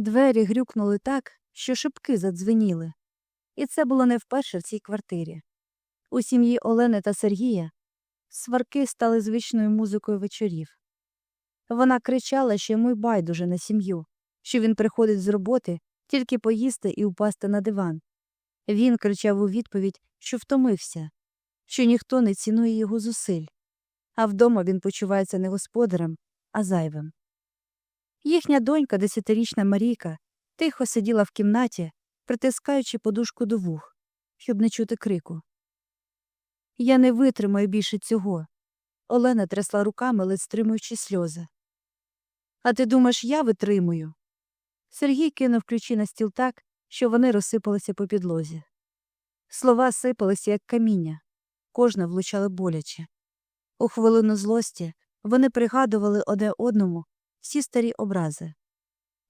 Двері грюкнули так, що шибки задзвеніли. І це було не вперше в цій квартирі. У сім'ї Олени та Сергія сварки стали звичною музикою вечорів. Вона кричала, що йому й байдуже на сім'ю, що він приходить з роботи тільки поїсти і упасти на диван. Він кричав у відповідь, що втомився, що ніхто не цінує його зусиль, а вдома він почувається не господарем, а зайвим. Їхня донька, десятирічна Марійка, тихо сиділа в кімнаті, притискаючи подушку до вух, щоб не чути крику. Я не витримаю більше цього. Олена трясла руками, ледь стримуючи сльози. А ти думаєш, я витримую? Сергій кинув ключі на стіл так, що вони розсипалися по підлозі. Слова сипалися, як каміння, кожне влучало боляче. У хвилину злості вони пригадували одне одному всі старі образи.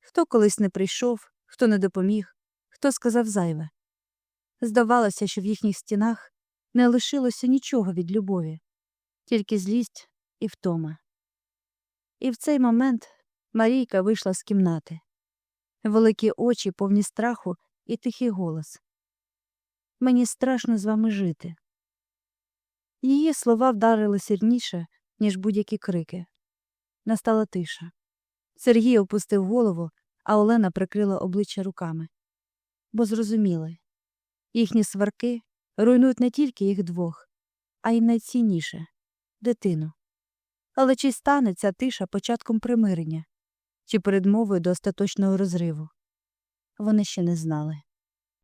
Хто колись не прийшов, хто не допоміг, хто сказав зайве. Здавалося, що в їхніх стінах не лишилося нічого від любові, тільки злість і втома. І в цей момент Марійка вийшла з кімнати. Великі очі, повні страху і тихий голос. Мені страшно з вами жити. Її слова вдарили сильніше, ніж будь-які крики. Настала тиша. Сергій опустив голову, а Олена прикрила обличчя руками. Бо зрозуміли їхні сварки руйнують не тільки їх двох, а й найцінніше дитину. Але чи стане ця тиша початком примирення, чи передмовою до остаточного розриву? Вони ще не знали.